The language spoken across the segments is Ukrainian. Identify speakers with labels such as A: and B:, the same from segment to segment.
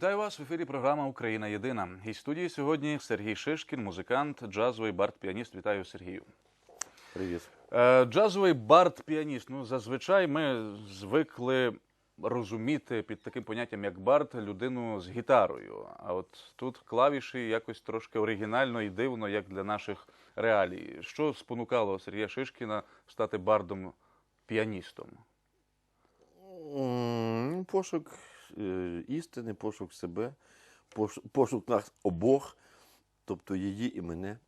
A: Вітаю вас в ефірі. Програма Україна Єдина. І студії сьогодні Сергій Шишкін, музикант, джазовий бард-піаніст. Вітаю Сергію.
B: Привіт.
A: Е, Джазовий бард-піаніст. Ну зазвичай ми звикли розуміти під таким поняттям, як бард, людину з гітарою. А от тут клавіші якось трошки оригінально і дивно, як для наших реалій. Що спонукало Сергія Шишкіна стати бардом-піаністом?
B: Ну, Пошук істини, пошук себе, пошук нас обох, тобто її і мене.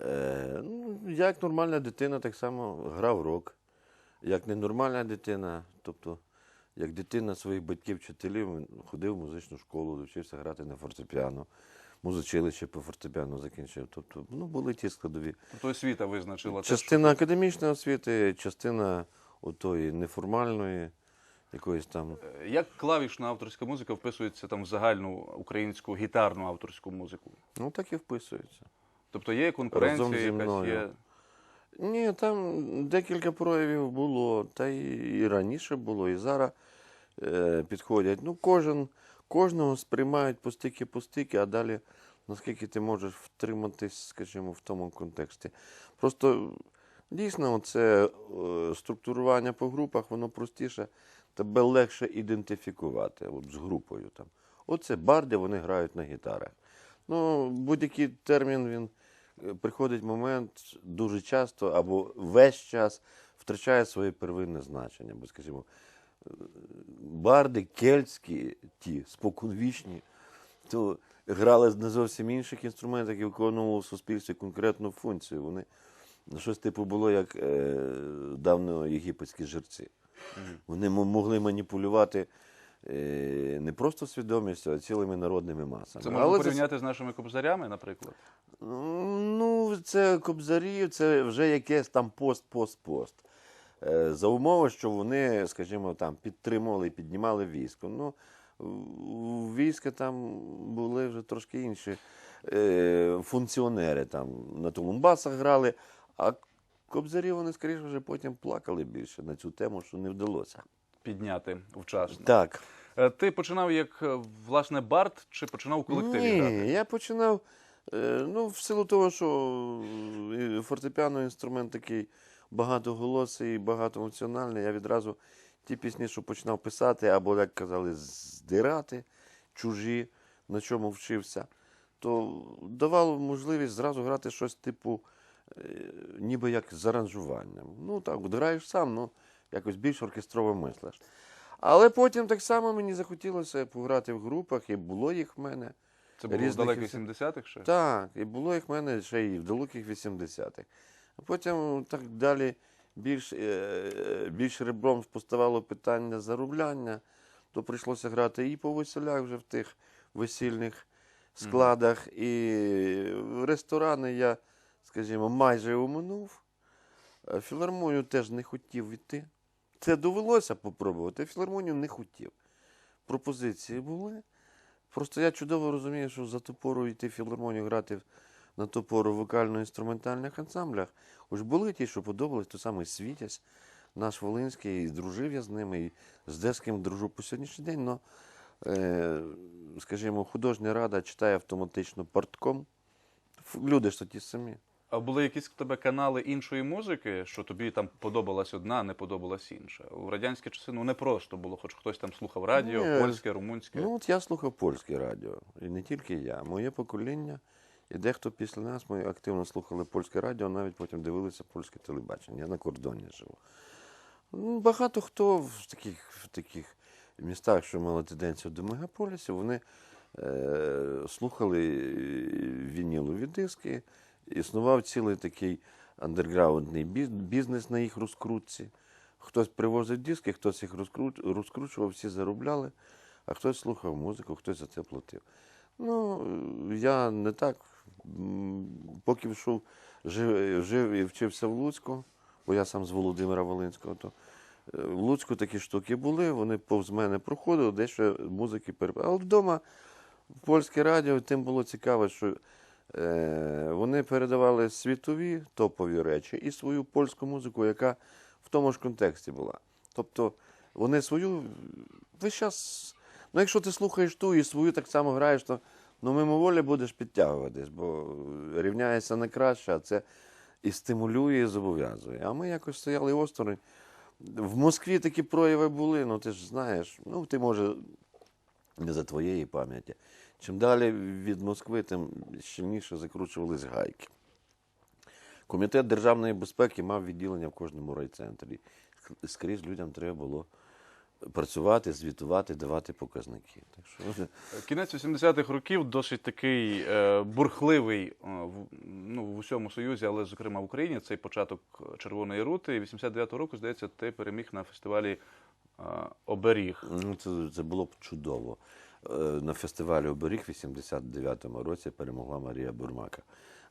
B: Е, ну, я як нормальна дитина так само грав рок. Як ненормальна дитина, тобто як дитина своїх батьків-вчителів, ходив в музичну школу, навчився грати на фортепіано, музичилище по фортепіано закінчив. Тобто, ну, були ті складові.
A: Тобто освіта визначила те,
B: Частина академічної освіти, частина отої неформальної, якоїсь там.
A: як клавішна авторська музика вписується там в загальну українську гітарну авторську музику?
B: Ну, так і вписується.
A: Тобто є конкуренція,
B: Разом зі
A: якась
B: мною.
A: є.
B: Ні, там декілька проявів було, та й, і раніше було, і зараз е, підходять. Ну, кожен, кожного сприймають постики-постики, а далі наскільки ти можеш втриматись, скажімо, в тому контексті. Просто дійсно це е, структурування по групах, воно простіше, тебе легше ідентифікувати от, з групою. Там. Оце барди, вони грають на гітарах. Ну, будь-який термін він е, приходить момент дуже часто або весь час втрачає своє первинне значення. Бо, скажімо, е, барди кельтські, ті споконвічні, то грали на зовсім інших інструментах і виконували в суспільстві конкретну функцію. Вони ну, щось типу було як е, давно єгипетські жерці. Вони могли маніпулювати е, не просто свідомістю, а цілими народними масами.
A: Це можна
B: Але це-
A: з нашими кобзарями, наприклад.
B: Ну, це кобзарі, це вже якесь там пост, пост, пост. Е, За умови, що вони, скажімо, там підтримували і піднімали військо. Ну, у війська там були вже трошки інші е, функціонери. Там на тулумбасах грали, а кобзарі вони, скоріше, вже потім плакали більше на цю тему, що не вдалося.
A: Підняти вчасно.
B: Так.
A: Е, Ти починав як е, власне бард чи починав у колективі
B: Ні,
A: грати?
B: я починав. е, Ну, в силу того, що фортепіано інструмент такий багатоголосий і багатофункціональний, я відразу ті пісні, що починав писати, або, як казали, здирати чужі, на чому вчився, то давало можливість зразу грати щось типу, ніби як з аранжуванням. Ну так, граєш сам, ну якось більш оркестрово мислиш. Але потім так само мені захотілося пограти в групах, і було їх в мене.
A: Це було в далеких
B: інс-
A: 70-х ще?
B: Так, і було їх в мене ще і в далеких 80-х. А потім так далі більш, е, більш ребром поставало питання заробляння, то прийшлося грати і по веселях вже в тих весільних складах, і в ресторани я, скажімо, майже оминув. Філармонію теж не хотів йти. Це довелося попробувати, філармонію не хотів. Пропозиції були. Просто я чудово розумію, що за ту пору йти в філармонію грати на ту пору в вокально-інструментальних ансамблях. Уж були ті, що подобались, той самий Світязь, наш Волинський, і дружив я з ними, і з Деским дружу по сьогоднішній день. Но, е, скажімо, художня рада читає автоматично партком. Люди ж то ті самі.
A: А були якісь в тебе канали іншої музики, що тобі там подобалась одна, не подобалась інша? У радянські часи ну не просто було, хоч хтось там слухав радіо,
B: Ні.
A: польське, румунське.
B: Ну, от я слухав польське радіо, і не тільки я. Моє покоління, і дехто після нас ми активно слухали польське радіо, навіть потім дивилися польське телебачення. Я на кордоні живу. Ну, Багато хто в таких, в таких містах, що мали тенденцію до мегаполісів, вони е, слухали вінілові диски. Існував цілий такий андерграундний бізнес на їх розкрутці. Хтось привозив диски, хтось їх розкручував, всі заробляли, а хтось слухав музику, хтось за це платив. Ну, я не так. Поки йшов, жив, жив і вчився в Луцьку, бо я сам з Володимира Волинського, то е, в Луцьку такі штуки були, вони повз мене проходили, дещо музики перебували. Але вдома в польське радіо тим було цікаво, що вони передавали світові топові речі і свою польську музику, яка в тому ж контексті була. Тобто вони свою весь час Ну, якщо ти слухаєш ту і свою так само граєш, то ну, мимоволі будеш підтягуватись, бо рівняється на краще, а це і стимулює, і зобов'язує. А ми якось стояли осторонь. В Москві такі прояви були, ну ти ж знаєш, ну ти може не за твоєї пам'яті. Чим далі від Москви, тим щільніше закручувались гайки. Комітет державної безпеки мав відділення в кожному райцентрі. Скрізь людям треба було працювати, звітувати, давати показники. Так що
A: Кінець 80-х років досить такий е, бурхливий е, ну, в усьому Союзі, але зокрема в Україні. Цей початок Червоної рути. І 89-го року, здається, ти переміг на фестивалі е, Оберіг.
B: ну, це, це було б чудово. Е, На фестивалі Оберіг в 89-му році перемогла Марія Бурмака.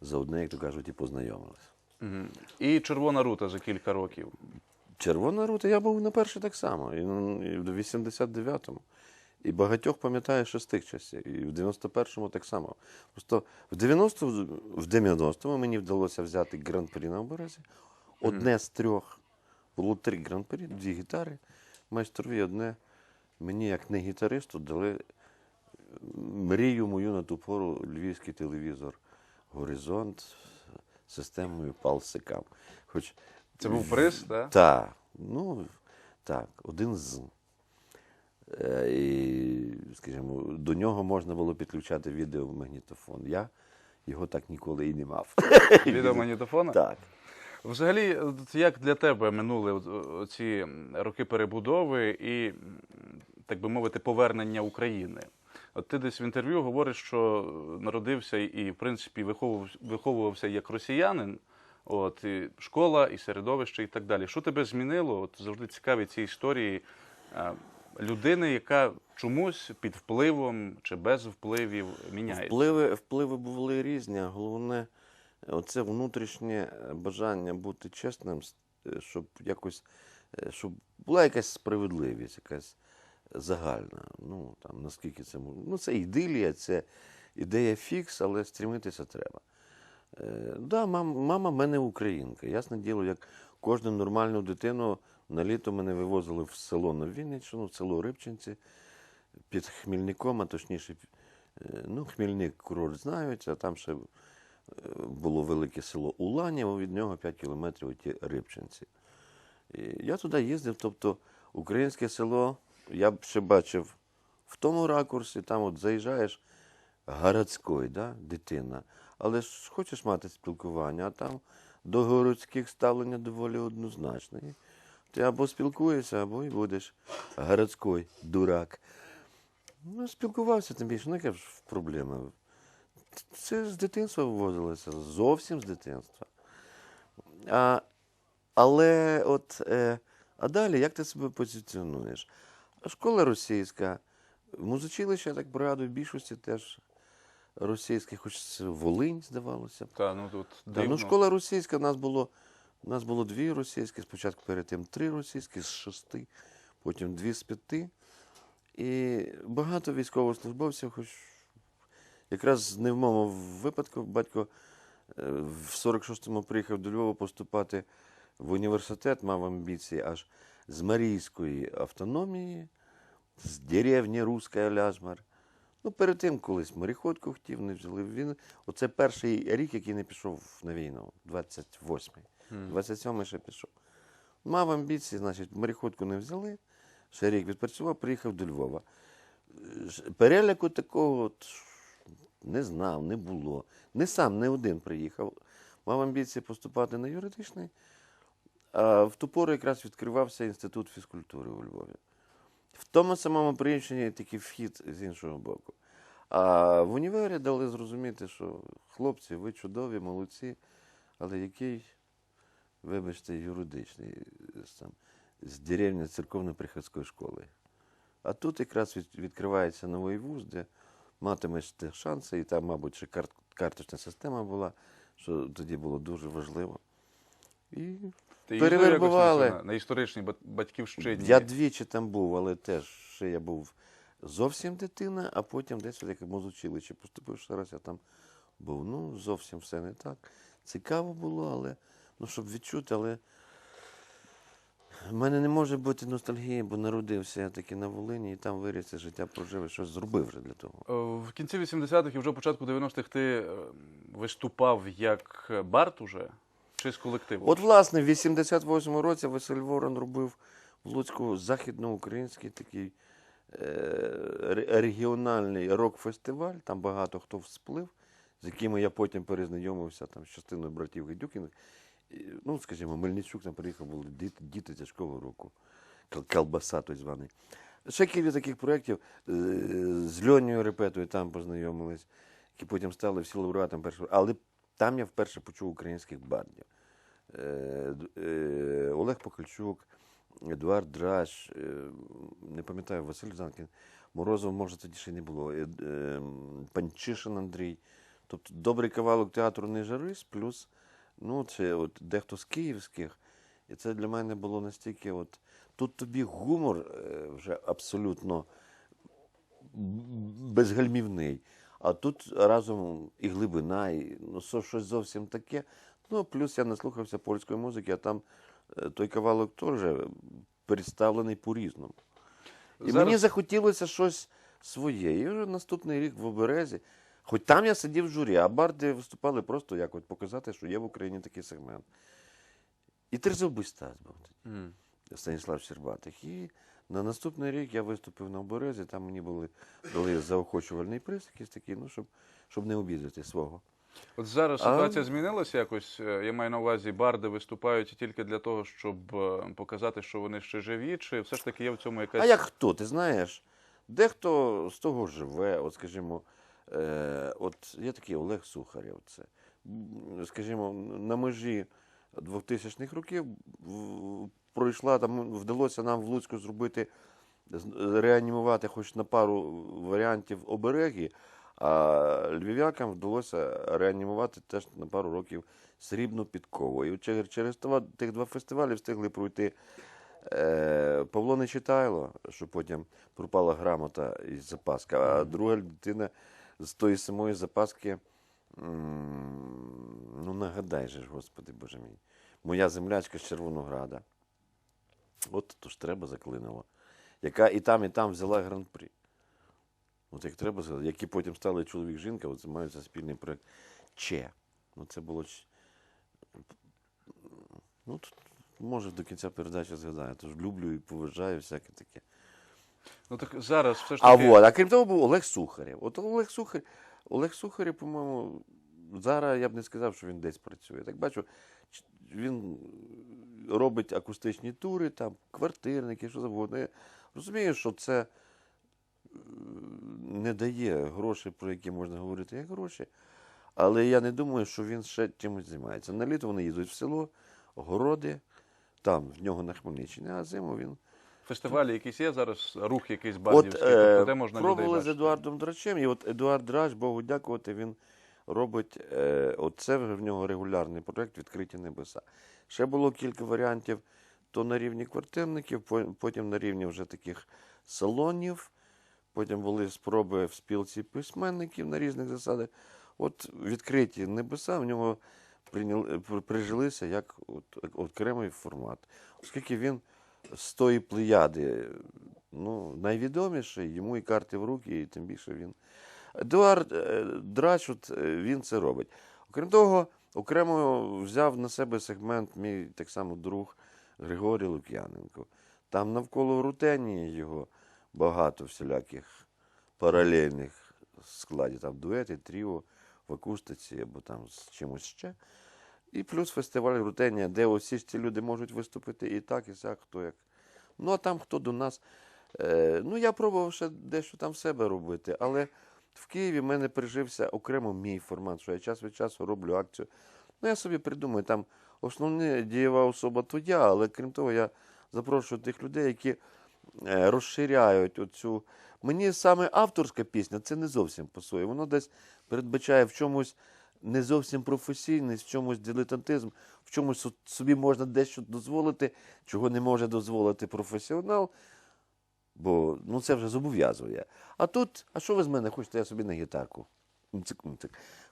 B: За одне, як то кажуть, і познайомилися.
A: Мгм. І Червона рута за кілька років.
B: Червона рута, я був на перший так само, і, ну, і в 89-му. І багатьох пам'ятаю ще з тих часів. І в 91-му так само. Просто в 90 в 90-му мені вдалося взяти гран-прі на оберезі. Одне з трьох. Було три гран-прі, дві гітари, майстрові, одне. Мені, як не гітаристу, дали мрію мою на ту пору львівський телевізор Горизонт з системою палсикам. Хоч
A: Це був приз, так?
B: так, ну так, один з. Е, І, скажімо, до нього можна було підключати відеомагнітофон. Я його так ніколи і не мав.
A: Відеомагнітофона?
B: Так.
A: Взагалі, як для тебе минули ці роки перебудови і, так би мовити, повернення України? От ти десь в інтерв'ю говориш, що народився і, в принципі, виховував- виховувався як росіянин, от, і школа, і середовище, і так далі. Що тебе змінило? От завжди цікаві ці історії а, людини, яка чомусь під впливом чи без впливів міняється.
B: Впливи, впливи були різні, головне, оце внутрішнє бажання бути чесним, е, щоб якось, е, щоб була якась справедливість, якась загальна. Ну, там, наскільки це мож- Ну, це ідилія, це ідея фікс, але стрімитися треба. Е, да, мам, мама мене українка. Ясне діло, як кожну нормальну дитину на літо мене вивозили в село на Вінниччину, в село Рибчинці під Хмільником, а точніше, е, ну, Хмільник курорт знають, а там ще е, було велике село Уланєво, від нього 5 кілометрів ті Рибчинці. Я туди їздив, тобто українське село я б ще бачив в тому ракурсі, там от заїжджаєш городський, да, дитина. Але ж хочеш мати спілкування, а там до городських ставлення доволі однозначне. Ти або спілкуєшся, або і будеш городський дурак. Ну, спілкувався тим більше, ну яка ж проблема. Це з дитинства вивозилося, зовсім з дитинства. А, але от, е, а далі як ти себе позиціонуєш? Школа російська, музичилище, я так пригадую, в більшості теж російське, хоч Волинь, здавалося. б.
A: Та, ну, тут
B: Да,
A: дивно.
B: ну, школа російська, у нас було, у нас було дві російські, спочатку перед тим три російські з шести, потім дві з п'яти. І багато військовослужбовців, хоч якраз не в моєму випадку, батько е, в 46-му приїхав до Львова поступати в університет, мав амбіції аж з Марійської автономії, з деревні Руська Ляжмар. Ну, перед тим колись мореходку хотів, не взяли. Він, оце перший рік, який не пішов на війну, 28-й. 27-й ще пішов. Мав амбіції, значить, мореходку не взяли. Ще рік відпрацював, приїхав до Львова. Переляку такого от, не знав, не було. Не сам, не один приїхав. Мав амбіції поступати на юридичний. В ту пору якраз відкривався інститут фізкультури у Львові. В тому самому приміщенні такий вхід з іншого боку. А в універі дали зрозуміти, що хлопці, ви чудові, молодці, але який, вибачте, юридичний е, сам, з деревні церковно-приходської школи. А тут якраз відкривається новий вуз, де матимеш шанси, і там, мабуть, ще карточна система була, що тоді було дуже важливо. І
A: Ти
B: перевербували.
A: на, на історичній батьківщині.
B: я двічі там був, але теж ще я був зовсім дитина, а потім десь в яке музучилище поступив ще раз, я там був. Ну, зовсім все не так. Цікаво було, але ну, щоб відчути, але в мене не може бути ностальгії, бо народився я таки на Волині і там виріс і життя прожив, і щось зробив вже для того.
A: Е, В кінці 80-х і вже початку 90-х ти е, виступав як бард уже чи з колективом?
B: От, власне, в 88-му році Василь Ворон робив в Луцьку західноукраїнський такий е, регіональний рок-фестиваль. Там багато хто всплив, з якими я потім перезнайомився там, з частиною братів Гедюкіних. Ну, скажімо, Мельничук там приїхав, були діти, діти тяжкого року. Кал- Колбаса той званий. Ще кілька таких проєктів е, з Льонією Репетою там познайомились, які потім стали всі лауреатом першого. Але там я вперше почув українських бардів. Е, Олег Покальчук, Едуард Драш, е, не пам'ятаю, Василь Занкін, Морозов, може, тоді ще не було, е, Панчишин Андрій. Тобто добрий кавалок театру не жарис, плюс ну, це от дехто з київських. І це для мене було настільки. От, тут тобі гумор вже абсолютно безгальмівний. А тут разом і глибина, і ну, щось зовсім таке. Ну, плюс я наслухався польської музики, а там е, той кавалок теж представлений по-різному. І
A: Зараз-
B: мені захотілося щось своє. І вже наступний рік в оберезі. Хоч там я сидів в журі, а барди виступали просто як от показати, що є в Україні такий сегмент. І тризовий Стас був тоді.
A: М.
B: Станіслав Щербатих. І на наступний рік я виступив на оберезі, там мені були, дали заохочувальний приз, якийсь такий, ну, щоб, щоб не обідати свого.
A: От зараз
B: А-
A: ситуація змінилася якось. Е, Я маю на увазі, барди виступають тільки для того, щоб е, показати, що вони ще живі, чи все ж таки є в цьому якась.
B: А як хто? Ти знаєш? Дехто з того живе, от скажімо, е, от є такий Олег Сухарєв. Це, скажімо, на межі 2000-х років пройшла там, вдалося нам в Луцьку зробити, реанімувати хоч на пару варіантів обереги, а львів'якам вдалося реанімувати теж на пару років срібну підкову. І через, тих два фестивалі встигли пройти Е, Павло Нечитайло, що потім пропала грамота із запаски, а друга дитина з тої самої запаски, ну нагадай же ж, Господи Боже мій, моя землячка з Червонограда. От то ж треба заклинило. Яка і там, і там взяла гран-прі. От як треба сказати, які потім стали чоловік-жінка, от займаються спільний проєкт Че. Ну це було. Ну, тут, може, до кінця передачі згадаю. Тож люблю і поважаю всяке таке.
A: Ну так зараз все ж
B: А
A: таки.
B: вот, а крім того, був Олег Сухарєв. От Олег Сухарєв, Олег Сухарєв, по-моєму, зараз я б не сказав, що він десь працює. Так бачу, він робить акустичні тури, там, квартирники, що завгодно. Я розумію, що це не дає грошей, про які можна говорити як гроші. Але я не думаю, що він ще чимось займається. На літо вони їдуть в село, городи, там, в нього на Хмельниччині, а зиму він
A: Фестивалі якісь є зараз, рух якийсь
B: От
A: бардівський,
B: е,
A: тобто, де можна людей
B: пробували з? Едуардом Драчем, і от Едуард Драч, Богу дякувати, він робить, е, от це вже в нього регулярний проєкт «Відкриті небеса». Ще було кілька варіантів, то на рівні квартирників, потім на рівні вже таких салонів, потім були спроби в спілці письменників на різних засадах. От відкриті небеса в нього прийняли, прижилися як от, окремий формат. Оскільки він з тої плеяди ну, найвідоміший, йому і карти в руки, і тим більше він. Едуард е, Драч, от, е, він це робить. Окрім того, окремо взяв на себе сегмент мій так само друг Григорій Лук'яненко. Там навколо Рутенії його багато всіляких паралельних складів, там дуети, тріо в акустиці або там з чимось ще. І плюс фестиваль Рутенія, де усі ж ці люди можуть виступити і так, і сяк, хто як. Ну, а там хто до нас. Е, ну, я пробував ще дещо там себе робити, але в Києві в мене прижився окремо мій формат, що я час від часу роблю акцію. Ну, я собі придумаю, там основна дієва особа твоя, але крім того, я запрошую тих людей, які розширяють оцю. Мені саме авторська пісня це не зовсім пасує. Воно десь передбачає в чомусь не зовсім професійність, в чомусь дилетантизм, в чомусь собі можна дещо дозволити, чого не може дозволити професіонал, бо ну, це вже зобов'язує. А тут, а що ви з мене хочете, я собі на гітарку?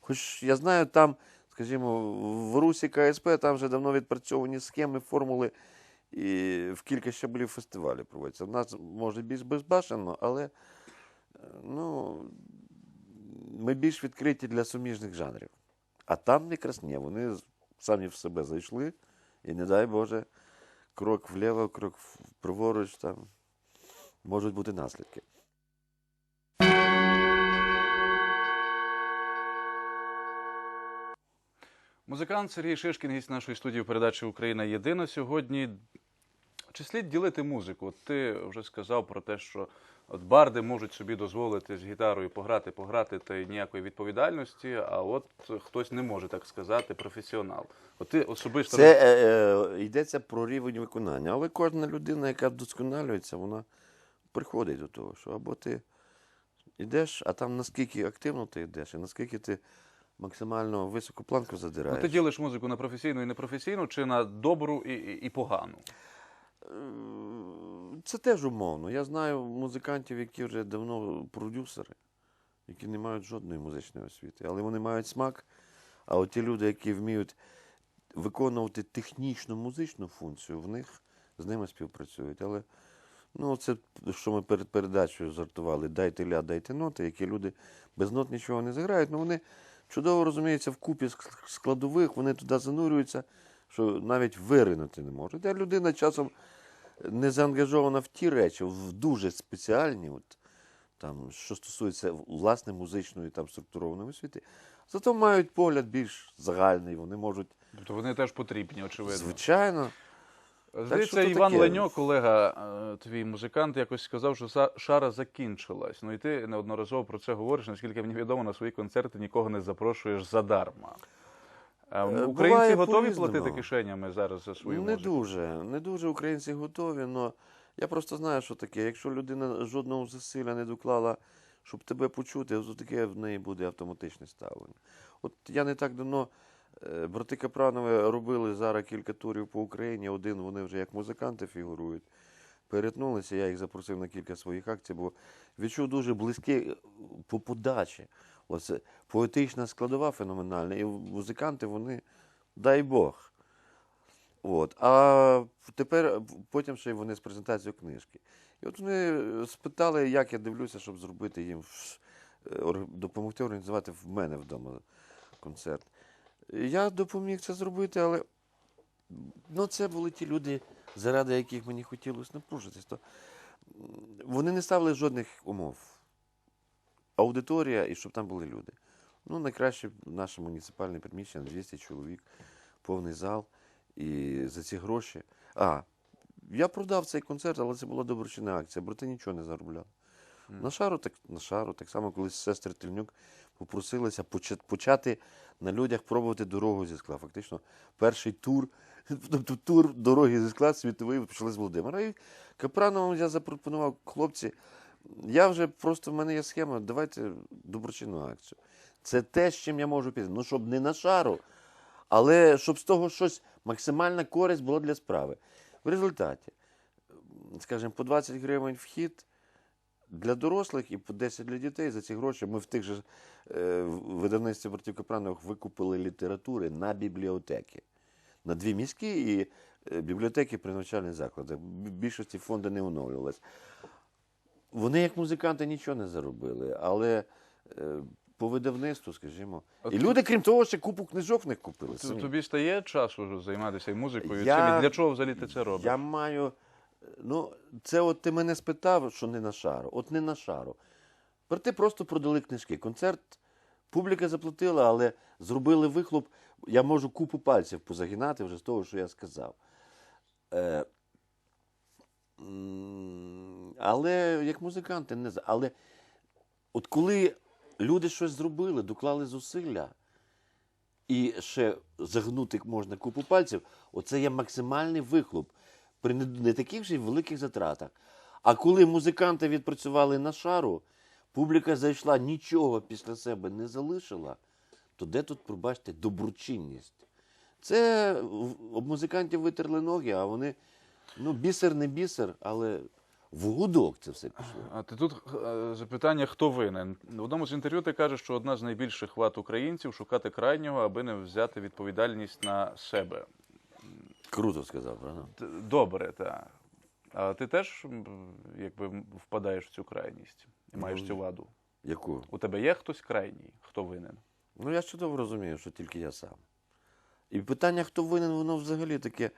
B: Хоч я знаю, там, скажімо, в Русі КСП там вже давно відпрацьовані схеми, формули, і в кілька щаблів фестивалів проводяться. У нас може більш безбашенно, але е, ну, ми більш відкриті для суміжних жанрів. А там якраз ні, вони самі в себе зайшли, і не дай Боже, крок вліво, крок праворуч, там можуть бути наслідки.
A: Музикант Сергій Шишкін, гість нашої студії передачі Україна єдина сьогодні. Чи слід ділити музику? От ти вже сказав про те, що от барди можуть собі дозволити з гітарою пограти, пограти та й ніякої відповідальності, а от хтось не може так сказати, професіонал. От ти особисто
B: Це е, е, йдеться про рівень виконання. Але кожна людина, яка вдосконалюється, вона приходить до того, що або ти йдеш, а там наскільки активно ти йдеш, і наскільки ти максимально високу планку
A: ну,
B: задираєш.
A: ти ділиш музику на професійну і непрофесійну, чи на добру і, і, і погану?
B: Е, Це теж умовно. Я знаю музикантів, які вже давно продюсери, які не мають жодної музичної освіти, але вони мають смак. А от ті люди, які вміють виконувати технічну музичну функцію, в них з ними співпрацюють. Але ну, це, що ми перед передачею жартували, дайте ля, дайте ноти, які люди без нот нічого не заграють, ну вони чудово розуміються в купі складових, вони туди занурюються, що навіть виринути не можуть. А людина часом не заангажована в ті речі, в дуже спеціальні, от, там, що стосується власне музичної там, структурованої освіти, зато мають погляд більш загальний, вони можуть,
A: Тобто вони теж потрібні, очевидно.
B: звичайно.
A: Здається, Іван
B: таке?
A: Леньо, колега, е, твій музикант, якось сказав, що шара закінчилась. Ну і ти неодноразово про це говориш, наскільки мені відомо, на свої концерти нікого не запрошуєш задарма. Е,
B: Е,
A: Українці
B: буває
A: готові
B: по-різному.
A: платити кишенями зараз за свою
B: не
A: музику?
B: дуже, не дуже українці готові, але я просто знаю, що таке. Якщо людина жодного зусилля не доклала, щоб тебе почути, то таке в неї буде автоматичне ставлення. От я не так давно, е, брати Капранови робили зараз кілька турів по Україні. Один вони вже як музиканти фігурують. Перетнулися, я їх запросив на кілька своїх акцій, бо відчув дуже близькі е, по подачі. Оце поетична складова феноменальна. І музиканти, вони, дай Бог. От. А тепер потім ще й вони з презентацією книжки. І от вони спитали, як я дивлюся, щоб зробити їм е, допомогти організувати в мене вдома концерт. Я допоміг це зробити, але ну, це були ті люди, заради яких мені хотілося напружитись. То вони не ставили жодних умов. Аудиторія і щоб там були люди. Ну, найкраще наше муніципальне приміщення 200 чоловік, повний зал. І за ці гроші. А, я продав цей концерт, але це була доброчинна акція, брати нічого не заробляли. На шару, так на шару, так само, коли сестри Тельнюк попросилися почати на людях пробувати дорогу зі скла. Фактично, перший тур, тобто тур дороги зі скла світовий почали з Володимира. І Капрановому я запропонував, хлопці, я вже просто в мене є схема, давайте доброчинну акцію. Це те, з чим я можу піти. Ну, щоб не на шару, але щоб з того щось максимальна користь була для справи. В результаті, скажімо, по 20 гривень вхід для дорослих і по 10 для дітей. За ці гроші ми в тих же е, видавництві братів Капранових викупили літератури на бібліотеки. На дві міські і е, бібліотеки при навчальних закладах. Більшості фонди не оновлювалися. Вони, як музиканти, нічого не заробили, але е, по видавництву, скажімо. І люди, крім того, ще купу книжок них купили.
A: Т-
B: самі.
A: Тобі стає часу займатися і музикою,
B: Я-
A: цим, і для чого взагалі ти це робиш?
B: Я маю. Ну, це от ти мене спитав, що не на шару. От не на шару. Брати просто продали книжки. Концерт публіка заплатила, але зробили вихлоп. Я можу купу пальців позагинати вже з того, що я сказав. Е, але як музиканти не Але от коли люди щось зробили, доклали зусилля, і ще загнути можна купу пальців, оце є максимальний вихлоп при не, таких вже й великих затратах. А коли музиканти відпрацювали на шару, публіка зайшла, нічого після себе не залишила, то де тут, пробачте, доброчинність? Це об музикантів витерли ноги, а вони, ну, бісер не бісер, але в гудок це все пішло.
A: А ти тут е, запитання, хто винен? В одному з інтерв'ю ти кажеш, що одна з найбільших вад українців шукати крайнього, аби не взяти відповідальність на себе.
B: Круто сказав, правда?
A: Добре, так. А ти теж якби впадаєш в цю крайність і маєш
B: Ну,
A: цю ваду.
B: Яку?
A: У тебе є хтось крайній, хто винен?
B: Ну, я чудово розумію, що тільки я сам. І питання, хто винен, воно взагалі таке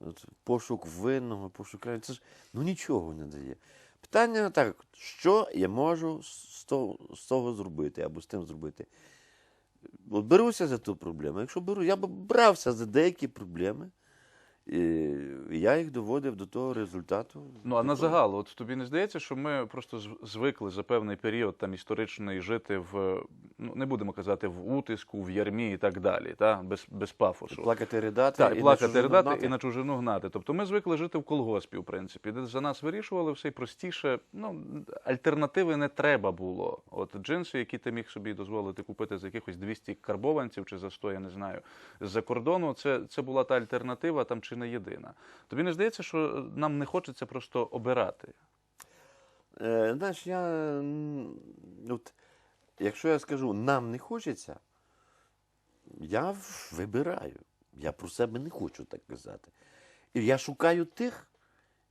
B: от, пошук винного, пошук крайнього, це ж ну, нічого не дає. Питання так, що я можу з того, з того зробити або з тим зробити. От беруся за ту проблему. Якщо беру, я б брався за деякі проблеми, і я їх доводив до того результату.
A: Ну а на загал, от тобі не здається, що ми просто звикли за певний період там історичний жити в ну не будемо казати в утиску, в ярмі і так далі, та без, без пафосу.
B: Плакати, ридати,
A: Так,
B: і на
A: плакати,
B: чужину
A: ридати
B: гнати.
A: і на чужину гнати. Тобто ми звикли жити в колгоспі, в принципі, де за нас вирішували все простіше. Ну, альтернативи не треба було. От джинси, які ти міг собі дозволити купити за якихось 200 карбованців чи за 100, я не знаю, з-за кордону, це, це була та альтернатива, там чи не єдина. Тобі не здається, що нам не хочеться просто обирати?
B: Е, знаєш, я. От, якщо я скажу нам не хочеться, я вибираю. Я про себе не хочу так казати. І я шукаю тих,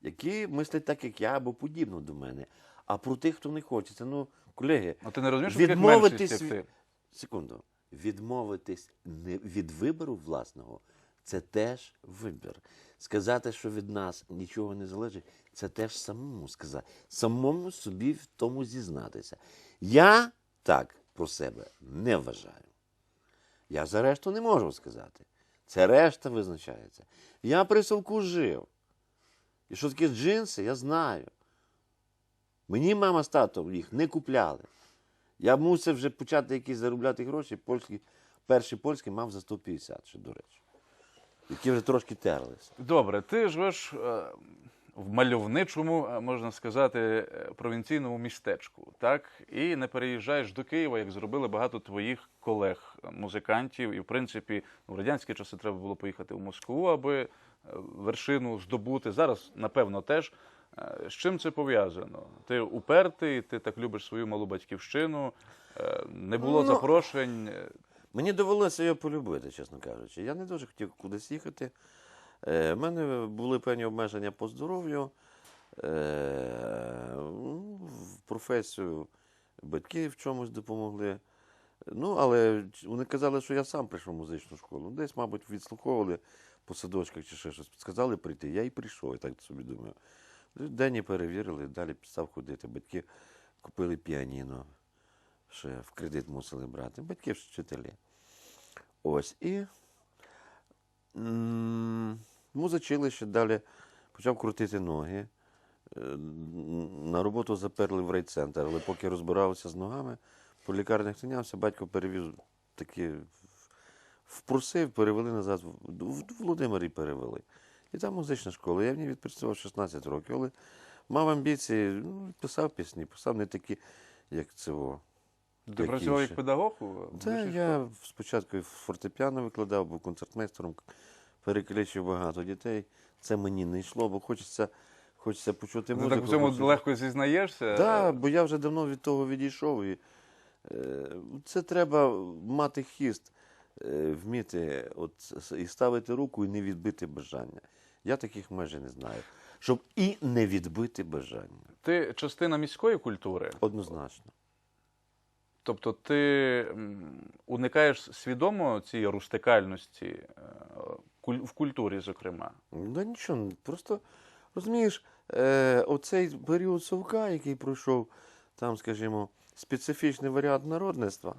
B: які мислять так, як я, або подібно до мене. А про тих, хто не хочеться. Ну, колеги,
A: А ти не розумієш, що
B: Відмовитись
A: як ти?
B: секунду. Відмовитись від вибору власного це теж вибір. Сказати, що від нас нічого не залежить, це теж самому сказати, самому собі в тому зізнатися. Я так про себе не вважаю. Я за решту не можу сказати. Це решта визначається. Я при совку жив. І що таке джинси, я знаю. Мені мама з татом їх не купляли. Я мусив вже почати якісь заробляти гроші. Польські, перші польські мав за 150, ще, до речі. Які вже трошки терлися.
A: Добре, ти живеш е, в мальовничому, е, можна сказати, е, провінційному містечку, так? І не переїжджаєш до Києва, як зробили багато твоїх колег, музикантів. І, в принципі, в радянські часи треба було поїхати в Москву, аби вершину здобути. Зараз, напевно, теж. З чим це пов'язано? Ти упертий, ти так любиш свою малу батьківщину, не було
B: Ну,
A: запрошень. Е,
B: Мені довелося його полюбити, чесно кажучи. Я не дуже хотів кудись їхати. Е, У мене були певні обмеження по здоров'ю, е, ну, в професію батьки в чомусь допомогли. Ну, але вони казали, що я сам прийшов в музичну школу. Десь, мабуть, відслуховували по садочках чи ще щось. Сказали прийти. Я і прийшов, я так собі думаю. Денні перевірили, далі став ходити. Батьки купили піаніно, ще в кредит мусили брати. Батьки вчителі. Ось. І музичилище далі почав крутити ноги. Е, На роботу заперли в райцентр, але поки розбирався з ногами, по лікарнях тинявся, батько перевіз такі впросив, перевели назад, в в Володимирі перевели. І там музична школа. Я в ній відпрацював 16 років, але мав амбіції, ну, писав пісні, писав не такі, як цього.
A: Ти працював як педагог? у
B: Та я спочатку фортепіано викладав, був концертмейстером, перекличив багато дітей. Це мені не йшло, бо хочеться, хочеться почути
A: Ти
B: музику.
A: так в цьому
B: хочеться-
A: легко зізнаєшся.
B: Так, бо я вже давно від того відійшов. І, е, це треба мати хіст, е, вміти от, і ставити руку, і не відбити бажання. Я таких майже не знаю. Щоб і не відбити бажання.
A: Ти частина міської культури,
B: Однозначно.
A: Тобто ти уникаєш свідомо цієї рустикальності е, в культурі, зокрема.
B: Да нічого, просто розумієш, е, оцей період совка, який пройшов, там, скажімо, специфічний варіант народництва,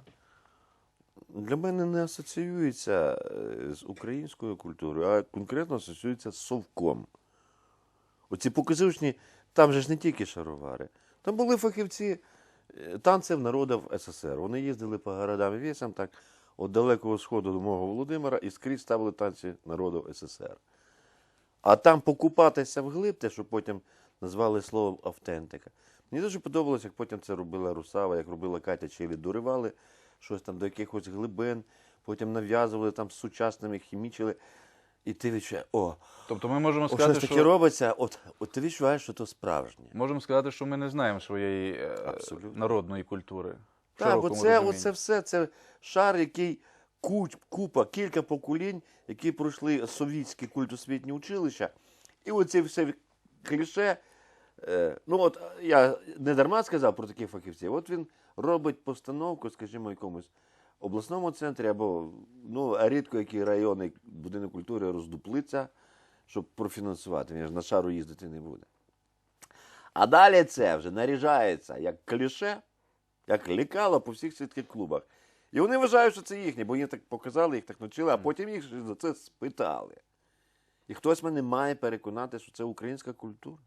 B: для мене не асоціюється е, з українською культурою, а конкретно асоціюється з совком. Оці показушні, там же ж не тільки шаровари. Там були фахівці танців народів СССР. Вони їздили по городам і вісям, так, від далекого сходу до мого Володимира і скрізь ставили танці народів СССР. А там покупатися вглиб, те, що потім назвали словом автентика. Мені дуже подобалося, як потім це робила Русава, як робила Катя Чилі, доривали щось там до якихось глибин, потім нав'язували там з сучасними, хімічили. І ти відчуваєш, о,
A: Тобто ми можемо
B: о
A: сказати,
B: щось таке
A: що
B: робиться, от, от ти відчуваєш, що то справжнє.
A: можемо сказати, що ми не знаємо своєї е,
B: Абсолютно.
A: народної культури. в
B: Так, бо
A: широкому
B: це
A: розумінні.
B: оце все, це шар, який куч, купа, кілька поколінь, які пройшли совітські культосвітні училища. І оце все кліше. Е, ну от я не дарма сказав про таких фахівців. От він робить постановку, скажімо, якомусь обласному центрі або ну, рідко який районний будинок культури роздуплиться, щоб профінансувати. Він ж на шару їздити не буде. А далі це вже наріжається як кліше, як лікало по всіх світських клубах. І вони вважають, що це їхнє, бо їм так показали, їх так навчили, а потім їх за це спитали. І хтось мене має переконати, що це українська культура.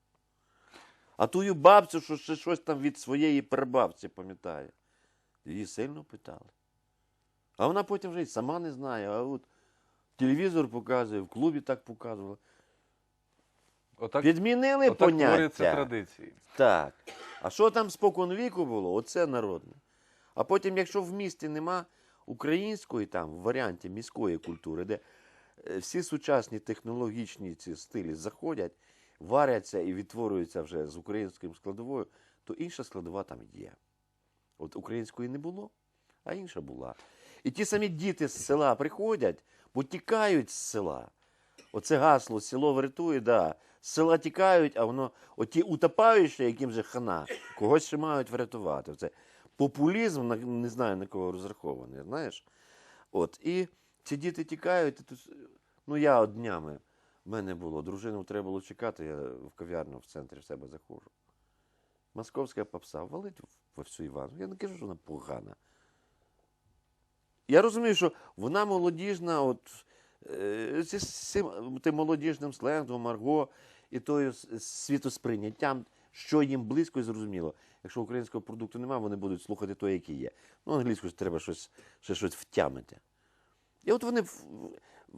B: А тую бабцю, що ще щось там від своєї прабабці пам'ятає. Її сильно питали. А вона потім вже й сама не знає. А от телевізор показує, в клубі так показували.
A: Отак,
B: Підмінили
A: отак творяться
B: поняття.
A: традиції.
B: Так. А що там спокон віку було? Оце народне. А потім, якщо в місті нема української там в варіанті міської культури, де е, всі сучасні технологічні ці стилі заходять, варяться і відтворюються вже з українським складовою, то інша складова там є. От української не було, а інша була. І ті самі діти з села приходять, бо тікають з села. Оце гасло село врятує, да. З села тікають, а воно, оті утопаючі, яким же хана, когось ще мають врятувати. Це популізм, не знаю на кого розрахований, знаєш. От, і ці діти тікають. і тут, ну, я днями, в мене було, дружину треба було чекати, я в кав'ярню в центрі в себе заходжу. Московська попса валить во всю Івану. Я не кажу, що вона погана. Я розумію, що вона молодіжна, от е, зі цим тим молодіжним сленгом, Марго і тою світосприйняттям, що їм близько і зрозуміло. Якщо українського продукту немає, вони будуть слухати той, який є. Ну, англійською треба щось, ще щось втямити. І от вони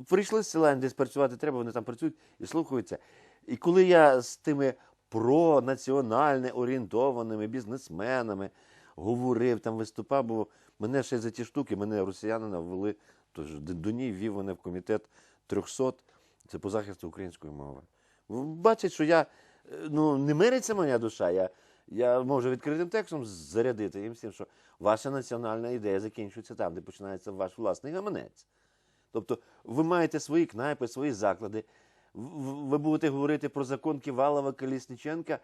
B: прийшли з села, десь працювати треба, вони там працюють і слухаються. І коли я з тими пронаціонально орієнтованими бізнесменами говорив, там виступав, бо мене ще за ті штуки, мене росіянина ввели, тож Доній ввів мене в комітет 300, це по захисту української мови. Бачить, що я, е, ну, не мириться моя душа, я, я можу відкритим текстом зарядити їм всім, що ваша національна ідея закінчується там, де починається ваш власний гаманець. Тобто ви маєте свої кнайпи, свої заклади. Ви будете говорити про закон Ківалова Колісниченка,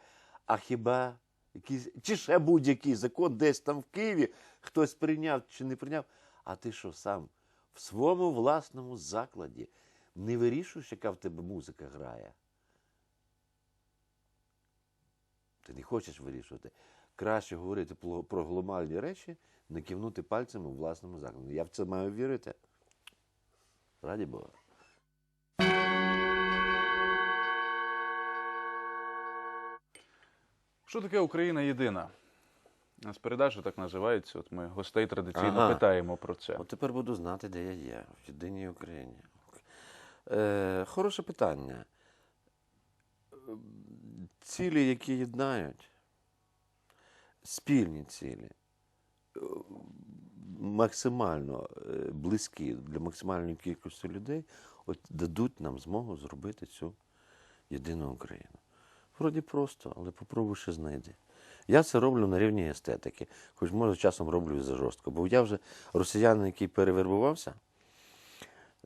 B: а хіба якийсь, чи ще будь-який закон десь там в Києві хтось прийняв чи не прийняв. А ти що сам в своєму власному закладі не вирішуєш, яка в тебе музика грає? Ти не хочеш вирішувати. Краще говорити про глобальні речі, не кивнути пальцем у власному закладі. Я в це маю вірити. Раді Бога.
A: Що таке Україна єдина? У нас передача так називається. От ми гостей традиційно
B: Ага.
A: питаємо про це.
B: От тепер буду знати, де я є, в єдиній Україні. Е, хороше питання. Цілі, які єднають, спільні цілі, максимально е, близькі для максимальної кількості людей, от дадуть нам змогу зробити цю єдину Україну. Вроді просто, але попробуй ще знайди. Я це роблю на рівні естетики, хоч може часом роблю і за жорстко. Бо я вже росіянин, який перевербувався,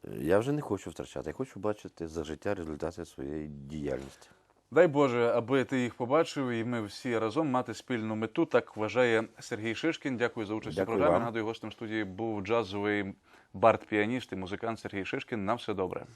B: е, я вже не хочу втрачати. Я хочу бачити за життя результати своєї діяльності.
A: Дай Боже, аби ти їх побачив, і ми всі разом мати спільну мету. Так вважає Сергій Шишкін. Дякую за участь
B: Дякую
A: у програмі.
B: вам.
A: Нагадую, гостем студії був джазовий бард-піаніст і музикант Сергій Шишкін. На все добре.